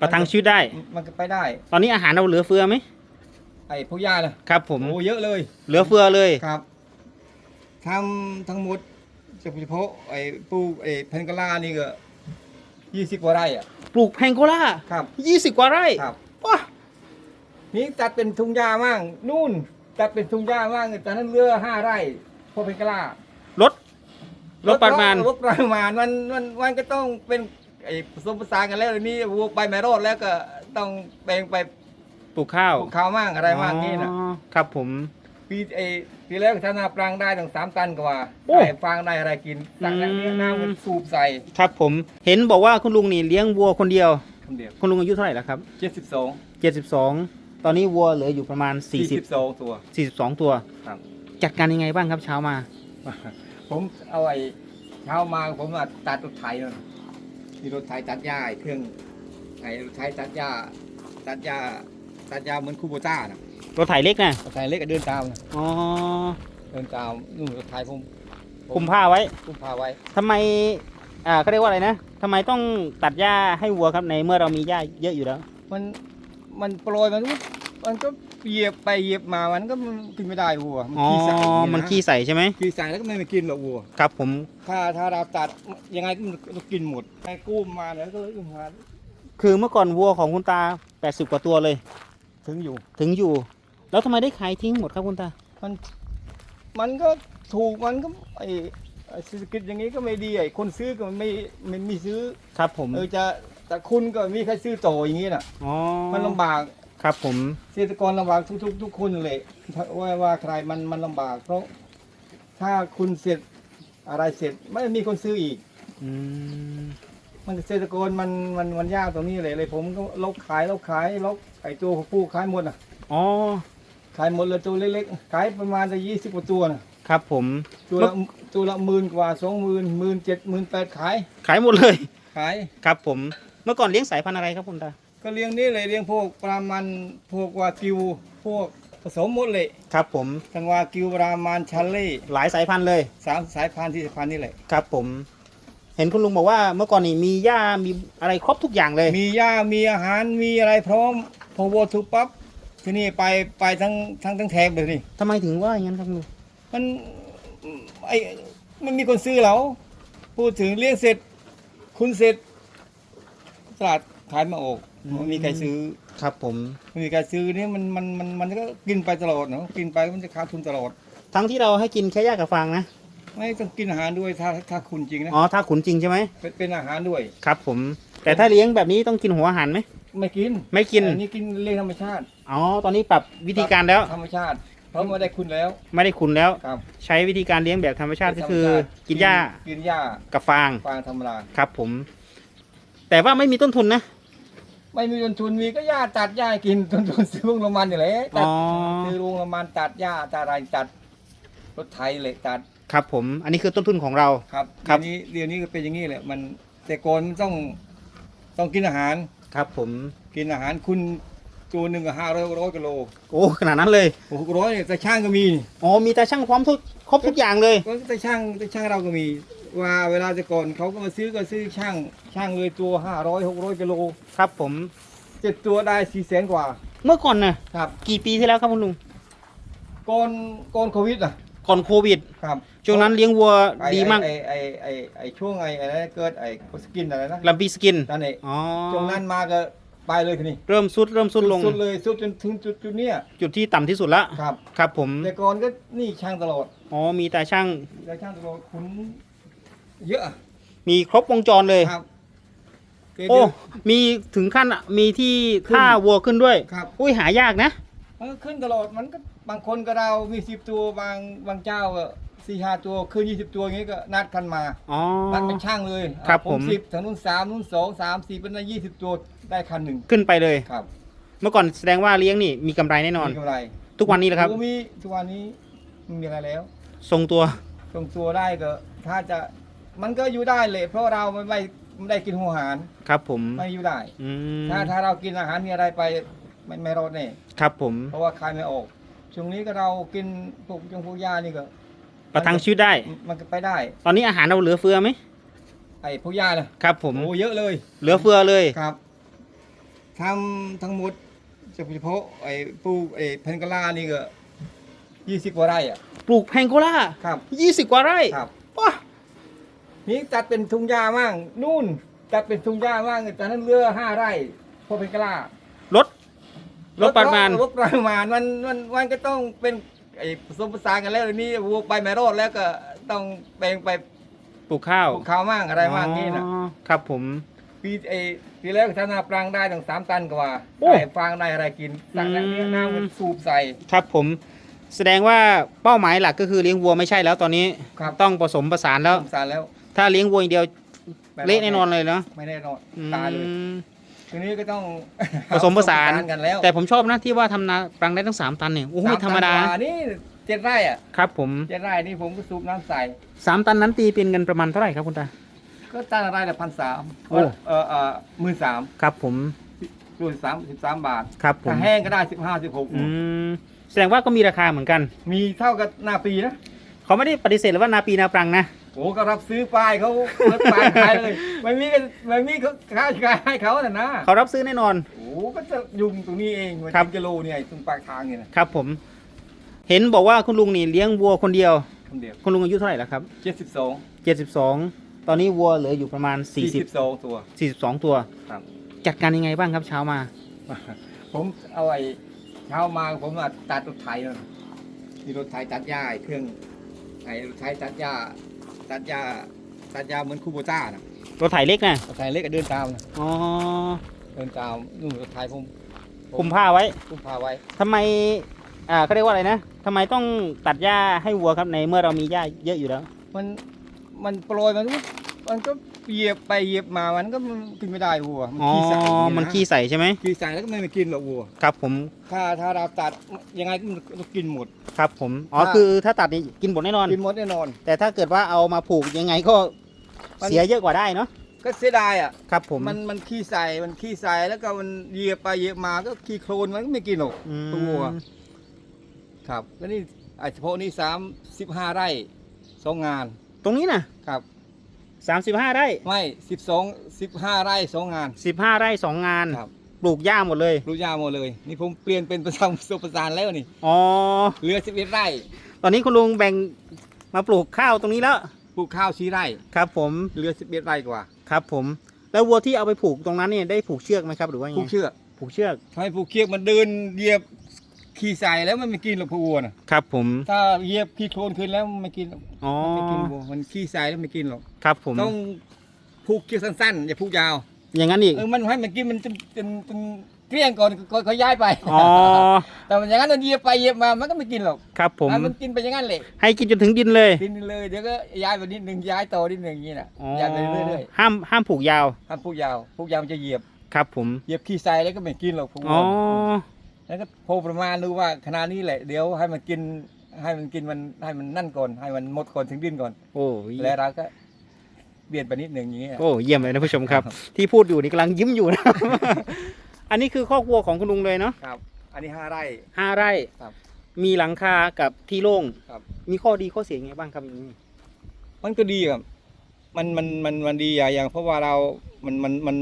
ประทังชีวิตได้ มันก็ไปได้ ตอนนี้อาหารเราเหลือเฟือไหมไอ้พวกยาน่ะครับ ผมโอ้เยอะเลย เหลือเฟือเลยครับทำทั้งหมดเฉพาะไอ้ปลูกไอ้เพนกลานี่ก็ยี่สิบกว่าไร่อะ ปลูกแพงโกล่าครับ20กว่าไร่ครับ ว้านี่ตัดเป็นทุ่งหญ้ามั่งนู่นตัดเป็นทุ่งหญ้ามั่งแต่นั้นเรือห้าไร่พวกเพนกลาลดลดปริมาณลดปริมาณมันมันมันก็ต้องเป็น ไอ้ผสมผสานกันแล้วทีนี้วัวไปไม่รอดแล้วก็ต้องแบ่งไปปลูกข้าวปลูกข้าวมั่งอะไรมั่งนี่นะอ๋อครับผม ปีไอ้ปีแรกทำนาปรังได้ตั้งสามตันกว่าโอ้ ได้ฟางได้อะไรกินตักแล้วเนี่ยอืมน้ำมันสูบใส่ครับผมเห็นบอกว่าคุณลุงนี่เลี้ยงวัวคนเดียว คนเดียวคุณลุงอายุเท่าไหร่แล้วครับเจ็ดสิบสอง72 ตอนนี้วัวเหลืออยู่ประมาณ สี่สิบ40 สองตัว42 ตัว ครับ จัดการยังไงบ้างครับเช้ามา ผมเอาไอ้เช้ามาผมมาตัดรถไถนั่น มีรถไถตัดหญ้าไอ้เครื่องไอ้รถไถตัดหญ้าตัดหญ้าตัดหญ้าเหมือนคูโบต้านะรถไถเล็กนะรถไถเล็กก็เดินตามนะอ๋อเดินตามนู่นรถไถผมคุมผ้าไว้คุมพาไว้ทำไมอ่าเขาเรียกว่าอะไรนะทำไมต้องตัดหญ้าให้วัวครับในเมื่อเรามีหญ้าเยอะอยู่แล้ว มันมันโปรยมันก็มันก็ เหยียบไปเหยียบมามันก็มันกินไม่ได้วัวมันอ๋อขี้ใส่ะมันขี้ใส่ใช่ไหมขี้ใส่แล้วก็ไม่มากินหรอกวัว ครับผม ถ้าถ้าเราตัดยังไงก็มันก็กินหมดไอ้กู้มมาแล้วก็เลยอุ้มมาคือเมื่อก่อนวัวของคุณตา 80 กว่าตัวเลย ถึงอยู่ ถึงอยู่ แล้วทำไมได้ขายทิ้งหมดครับคุณตา มันมันก็ถูกมันก็ไอ้ไอ้เศรษฐกิจอย่างนี้ก็ไม่ดีไอ้คนซื้อก็ไม่ไม่มีซื้อครับผมเออจะแต่คุณก็มีใครซื้อโตอย่างนี้น่ะ อ๋อมันลำบาก ครับผมเกษตรกรลำบากทุกทุกทุกคนเลยถ้าว่าว่าใครมันมันลำบาก เพราะถ้าคุณเสร็จอะไรเสร็จไม่มีคนซื้ออีก อืมมันเกษตรกรมันมันมันยากตรงนี้เลยเลย ผมก็ลกขายลกขายลกไอ้ตัวผู้ขายหมดอะ อ๋อ ขายหมดเลยตัวเล็กๆขายประมาณจะยี่สิบกว่าตัวนะครับผมตัวละตัวละหมื่นกว่าสองหมื่นหมื่นเจ็ดหมื่นแปดขาย ขายหมดเลย ขาย ครับผม เมื่อก่อนเลี้ยงสายพันธุ์อะไรครับคุณตา ก็เลี้ยงนี่เลยเลี้ยงพวกปลามันพวกวากิว พวกผสมหมดเลยครับผมทั้งวากิวปลามันชัลเล่หลายสายพันธุ์เลยสามสายพันธุ์ที่สายพันธุ์นี่แหละครับผม เห็นคุณลุงบอกว่าเมื่อก่อนนี่มีหญ้ามีอะไรครบทุกอย่างเลย มีหญ้ามีอาหารมีอะไรพร้อมพอวัวถูกปั๊บที่นี่ไปไปทั้งทั้งทั้งแถบเลยนี่ทำไมถึงว่าอย่างนั้นครับลุงมันไอ้มันมีคนซื้อเราพูดถึงเลี้ยงเสร็จ คุณเสร็จตลาดขายไมาออก มันมีใครซื้อครับผมมันมีใครซื้อเนี่ยมันมันมันมันก็กินไปตลอดเนาะกินไปมันจะขาดทุนตลอด ทั้งที่เราให้กินแค่หญ้ากับฟางนะไม่ต้องกินอาหารด้วยถ้าถ้าคุณจริงนะอ๋อถ้าขุนจริงใช่ไหมเป็นเป็นอาหารด้วย ครับผม แต่ถ้าเลี้ยงแบบนี้ต้องกินหัวอาหารไหมไม่กินไม่กินอันนี้กินเลี้ยงธรรมชาติอ๋อตอนนี้ปรับวิธีการแล้ว ธรรมชาติ เพราะไม่ได้คุณแล้วไม่ได้ขุนแล้ว ครับใช้วิธีการเลี้ยงแบบธรรมชาติก็คือ กินหญ้ากินหญ้ากับฟางฟางธรรมดาครับผม แต่ว่าไม่มีต้นทุนนะ ไม่มีต้นทุนมีก็หญ้าตัดหญ้ากินต้นทุนซื้อลุงละมันอยู่เลยตัดอ๋อ ซื้อลุงละมันตัดหญ้าตัดอะไรตัดรถไถเลยตัดครับผม อันนี้คือต้นทุนของเรา ครับครับเดี๋ยวนี้เดี๋ยวนี้ก็เป็นอย่างนี้แหละมันแต่ก่อนมันต้องต้องกินอาหาร ครับผม กินอาหารคุณตัวหนึ่งก็ห้าร้อยร้อยกิโลโอ้ขนาดนั้นเลย หกร้อยเนี่ยแต่ช่างก็มีนี่อ๋อมีแต่ช่างพร้อมทุกครบทุกอย่างเลย ก็แต่ช่างแต่ช่างเราก็มี ว่าเวลาแต่ก่อนเขาก็มาซื้อก็ซื้อช่างช่างเลยตัวห้าร้อยหกร้อยกิโลครับผมเจ็ดตัวได้สี่แสนกว่าเมื่อก่อนน่ะครับ กี่ปีที่แล้วครับคุณลุงก่อนก่อนโควิดอะก่อนโควิด ครับช่วงนั้นเลี้ยงวัวไอ้ดีมากไอ้ไอ้ไอ้ไอ้ช่วงไอ้อะไรนะเกิดไอ้สกินอะไรนะลัมปีสกินนั่นเองอ๋อช่วงนั้นมาก็ไปเลยทีนี้เริ่มสุดเริ่มสุดลงสุดเลยสุดจนถึงจุดจุดเนี้ยจุดที่ต่ำที่สุดละครับครับผมแต่ก่อนก็นี่ช่างตลอดอ๋อมีแต่ช่างแต่ช่างตลอดขุน เยอะมีครบวงจรเลย ครับเกโอ้เดี๋ยวมีถึงขั้นอะมีที่ขึ้นท่าวัวขึ้นด้วย ครับ อุ้ยหายากนะมันก็ขึ้นตลอดมันก็บางคนก็เรามีสิบตัวบางบางเจ้าก็สี่ห้าตัวขึ้นยี่สิบตัวอย่างงี้ก็นัดกันมาอ๋อ นัดเป็นช่างเลยครับอะผม สิบทางนู้นสามนู้นสองสามสี่เป็นยี่สิบตัวได้คันหนึ่งขึ้นไปเลย ครับเมื่อก่อนแสดงว่าเลี้ยงนี่มีกำไรแน่นอน มีกำไรทุกวันนี้แหละครับ โอ้มีทุกวันนี้ไม่มีอะไรแล้ว ทรงตัว ทรงตัวได้ก็ถ้าจะ มันก็อยู่ได้เลย เพราะเราไม่ไม่ไม่ได้กินหัวอาหารครับผมไม่อยู่ได้ อืมถ้าถ้าเรากินอาหารมีอะไรไปไม่ไม่รอดแน่ครับผม เพราะว่าคายไม่ออกช่วงนี้ก็เรากินพวกจงพวกยานี่ก็ ประทังชีวิตได้ มันก็ไปได้ ตอนนี้อาหารเราเหลือเฟือไหมไอ้พวกยาน่ะครับ ผมโอ้เยอะเลยเหลือเฟือเลยครับทำทั้งหมดเฉพาะไอ้ปลูกไอ้เพนกาลานี่ก็ยี่สิบกว่าไร่อะปลูกแพงโกล่าครับยี่สิบกว่าไร่ครับว้า นี่ตัดเป็นทุ่งหญ้ามั่งนู่นตัดเป็นทุ่งหญ้ามั่งแต่นั้นเรือห้าไร่เพราะเพนกาลาลดลดปริมาณลดปริมาณมันมันมันก็ต้องเป็นไอ้ผสมผสานกันแล้วเดี๋ยวนี้วัวไปไม่รอดแล้วก็ต้องแบ่งไปปลูกข้าวปลูกข้าวมั่งอะไรมั่งนี่นะอ๋อครับผมปีไอ้ปีแรกทำนาปรังได้ตั้งสามตันกว่าโอ้ได้ฟางได้อะไรกินสั่งแล้วเนี่ยน้ำมันสูบใส่ครับผมแสดงว่าเป้าหมายหลักก็คือเลี้ยงวัวไม่ใช่แล้วตอนนี้ครับต้องผสมผสานแล้วสูบสารแล้ว ถ้าเลี้ยงวัวอย่างเดียวเละแน่นอนเลยเนาะไม่แน่นอนอืมตายเลยทีนี้ก็ต้องผสมผสาน กันแล้วแต่ผมชอบนะที่ว่าทำนาปรังได้ตั้งสามตันเนี่ยโอ้โหไม่ธรรมดา สตันกว่นี่เจ็ดไร่อะครับผมเจ็ดไร่นี่ผมก็สูบน้ำใส่สามตันนั้นตีเป็นเงินประมาณเท่าไหร่ครับคุณตา ก็ตั้งไร่ละพันสามโอ้ เออเออหมื่นสามครับผมรวมสามสิบสามบาทครับผมถ้าแห้งก็ได้สิบห้าสิบหกอืมแสดงว่าก็มีราคาเหมือนกัน มีเท่ากับหน้าปีนะเขาไม่ได้ปฏิเสธเลยว่านาปีนาปรังนะ โอ้ก็รับซื้อป้ายเขารถป้ายขายเลยไม่มีก็ไม่มีเขาขายขายให้เขาแต่ะนะเขารับซื้อแน่นอน โอ้ก็จะยุงตรงนี้เองมันครับ กิโลเนี่ยตรงปากทางเนี่ยนะครับ ผม เห็นบอกว่าคุณลุงนี่เลี้ยงวัวคนเดียว คนเดียวคุณลุงอายุเท่าไหร่แล้วครับเจ็ดสิบสองเจ็ดสิบสองตอนนี้วัวเหลืออยู่ประมาณสี่สี่สิสิบบสองตัวสี่สิบสองตัว ครับ จัดการยังไงบ้างครับเช้ามา ผมเอาไอ้เช้ามาผมมาตัดรถไถนั่นมีรถไถตัดหญ้าไอ้เครื่องไอ้รถไถตัดหญ้า ตัดหญ้าตัดหญ้าเหมือนคูโบต้านะรถไถเล็กนะรถไถเล็กก็เดินตามนะอ๋อเดินตามนู่นรถไถผมคุมผ้าไว้คุมพาไว้ทำไมอ่าเขาเรียกว่าอะไรนะทำไมต้องตัดหญ้าให้วัวครับในเมื่อเรามีหญ้าเยอะอยู่แล้ว มันมันโปรยมันก็มันก็ เหยียบไปเหยียบมามันก็มันกินไม่ได้วัวมันอ๋อขี้ใส่อย่างเงี้ยะมันขี้ใส่ใช่ไหมขี้ใส่แล้วก็ไม่มากินหรอกวัว ครับผมถ้าถ้าเราตัดยังไงก็มันก็กินหมด ครับผมอ๋อถ้า คือถ้าตัดนี่กินหมดแน่นอน กินหมดแน่นอน แต่ถ้าเกิดว่าเอามาผูกยังไงก็มัน เสียเยอะกว่าได้เนาะก็เสียดายอะครับผมมันมันขี้ใส่มันขี้ใส่แล้วก็มันเหยียบไปเหยียบมาก็ขี้โคลนมันก็ไม่กินหรอก อืมตัว ครับแล้วนี่ไอ้เฉพาะนี่สามสิบห้าไร่สองงานตรงนี้นะ ครับ สามสิบห้าไร่ไม่สิบสองสิบห้าไร่สองงานสิบห้าไร่สองงาน ครับปลูกหญ้าหมดเลย รู้ยาหมดเลย นี่ผมเปลี่ยนเป็นประสามสุประสานแล้วนี่อ๋อ เหลือสิบเอ็ดไร่ตอนนี้คุณลุงแบ่งมาปลูกข้าวตรงนี้แล้ว ปลูกข้าวชี้ไร่ครับผม เหลือสิบเอ็ดไร่กว่าครับผม แล้ววัวที่เอาไปผูกตรงนั้นเนี่ยได้ผูกเชือกไหมครับหรือว่ายังผูไงกเชือกผูกเชือก ทำไมผูกเชือกมันเดินเหยียบ ขี้ใส่แล้วมันไม่กินหรอกพวกวัวน่ะครับผม ถ้าเหยียบขี้โคลนขึ้นแล้วมันไม่กินหรอกอ๋อมันไม่กินวัวมันขี้ใส่แล้วไม่กินหรอก ครับผม ต้องผูกเชือกสั้นๆ อย่าผูกยาว อย่างนั้นอีก เออ มันให้มันกินมันจนจนจนเกลี้ยงก่อนก่อนเขาย้ายไปอ๋อ แต่มันอย่างนั้นมันเหยียบไปเหยียบมา มันก็ไม่กินหรอกครับผม อะมันกินไปอย่างนั้นเลยให้กินจนถึงดินเลยกินเลย เดี๋ยวก็ย้ายไปนิดนึงย้ายต่อนิดนึงอย่างนี้น่ะอ๋อย้ายไปเรื่อยห้ามห้ามผูกยาว ๆห้ามผูกยาวผูกยาวมันจะเหยียบ ครับผม เหยียบขี้ใส่แล้วก็ไม่กินหรอกพวกอ๋วัอว แล้วก็พอประมาณดูว่าขนาดนี้แหละ เดี๋ยวให้มันกินให้มันกินมันให้มันนั่นก่อน ให้มันหมดก่อนถึงดินก่อน โอ้ยแล้วเราก็เบียดไปนิดหนึ่งอย่างนี้โอ้เยี่ยมเลยนะผู้ชมครับ ที่พูดอยู่นี่กำลังยิ้มอยู่นะ อันนี้คือคอกวัวของคุณลุงเลยเนาะครับ อันนี้ห้าไร่ห้าไร่ครับ มีหลังคากับที่โล่งครับ มีข้อดีข้อเสียยังไงบ้างครับอย่างนี้มันก็ดีครับมันมันมันมันดีอย่างอย่างเพราะว่าเรา มันมันมัน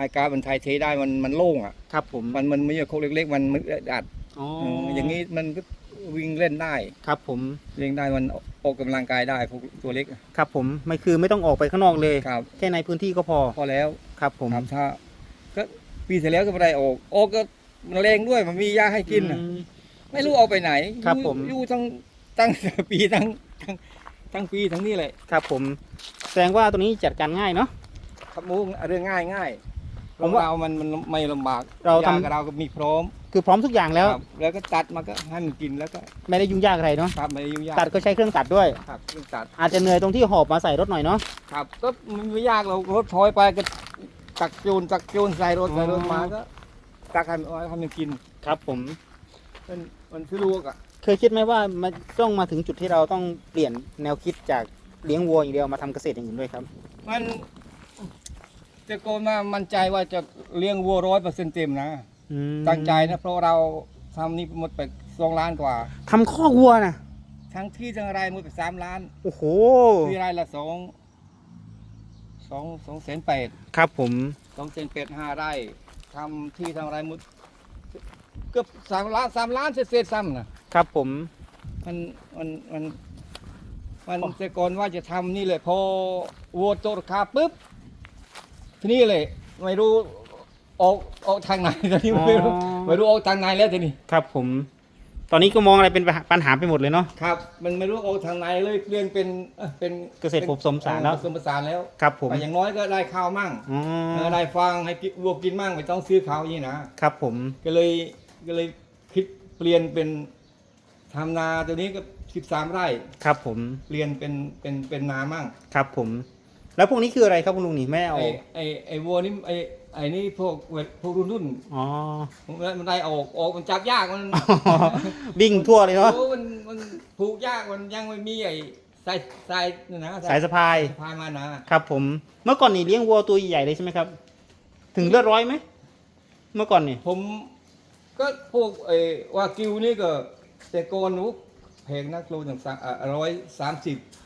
อากาศมันถ่ายเทได้มันมันโล่งอะครับผมมันมันไม่ใช่โคกเล็กๆ มันมันอึดอัดอ๋อมอย่างนี้มันก็วิ่งเล่นได้ครับผมเล่นได้มันออกกำลังกายได้พวกตัวเล็กครับผมไม่คือไม่ต้องออกไปข้างนอกเลยครับแค่ในพื้นที่ก็พอพอแล้วครับผมครับถ้าก็ปีที่แล้วก็ไม่ได้ออกออกก็มันแรงด้วยมันมียาให้กินน่ะอืมไม่รู้เอาไปไหนครับอยู่ผมอยู่ทั้งตั้งปีทั้งทั้งทั้งปีทั้งนี้เลยครับผมแสดงว่าตัวนี้จัดการง่ายเนาะครับมูเรื่องง่ายง่าย ผมว่าเรามันมันไม่ลำบากเราทำ ยกับเราก็มีพร้อมคือพร้อมทุกอย่างแล้ว ครับแล้วก็ตัดมาก็ให้มันกินแล้วก็ไม่ได้ยุ่งยากอะไรเนาะครับไม่ได้ยุ่งยากตัดก็ใช้เครื่องตัดด้วย ครับเครื่องตัดอาจจะเหนื่อยตรงที่หอบมาใส่รถหน่อยเนาะ ครับก็มันไม่ยากเรารถถอยไปก็ตักโจนตักโจนใส่รถใส่รถมาก็ตักให้มันเอาให้มันกินครับผม มันมันสะดวกอะเคยคิดไหมว่ามันต้องมาถึงจุดที่เราต้องเปลี่ยนแนวคิดจากเลี้ยงวัวอย่างเดียวมาทำเกษตรอย่างอื่นด้วยครับ มัน จะโกนมามั่นใจว่าจะเลี้ยงวัวร้อยเปอร์เซ็นต์เต็มนะ อืมตั้งใจนะ เพราะเราทำนี่หมดไปสองล้านกว่า ทำข้อกวัวนะทั้งที่ทั้งอะไรหมดไปสามล้านโอ้โห ที่ไรละสองสองสองแสนแปดครับผม สองแสนแปดห้าไร่ททำที่ทำอะไรหมุดเกือบสามล้านสามล้านเศษๆซ้ำนะครับผม มันมันมันมันแต่ก่อนว่าจะทำนี่เลยพอวัวโตราคาปุ๊บ ทีนี้เลยไม่รู้ออกออกทางไหนตอนนี้ไม่รู้ไม่รู้ออกทางไหนแล้วทีนี้ครับผม ตอนนี้ก็มองอะไรเป็นปัญหาไปหมดเลยเนาะ ครับ มันไม่รู้ออกทางไหนเลยเรื่องเป็นเอ่อเป็นเกษตรผสมผสานแล้วผสมผสานแล้วครับผมแต่อย่างน้อยก็ได้ข้าวมั่งอ๋อเออได้ฟางให้กินวัวกินมั่งไม่ต้องซื้อข้าวอย่างนี้นะ ครับผม ก็เลยก็เลยคิดเปลี่ยนเป็นทำนาตัวนี้ก็สิบสามไร่ ครับผม เปลี่ยนเป็นเป็นเป็นนามั่ง ครับผม แล้วพวกนี้คืออะไรครับคุณลุงนี่ไม่ได้เอาไอ้ไอ้ไอ้วัวนี่ไอ้ไอ้นี่พวกเวทพวกรุ่นรุ่นอ๋อมันได้ออกออกมันจับยากมันวิ่งทั่วเลยเนาะโอ้มันมันผูกยากมันยังไม่มีไอ้สายสายนี่นะสายสะพายสะพายมานะครับ ผมเมื่อก่อนนี่เลี้ยงวัวตัวใหญ่ๆเลยใช่ไหมครับ ถึงเลือดร้อยไหมเมื่อก่อนนี่ผม ก็พวกไอ้วากิวนี่ก็แต่โกอนนุกแพงนักโลอย่างร้อยสามสิบครับ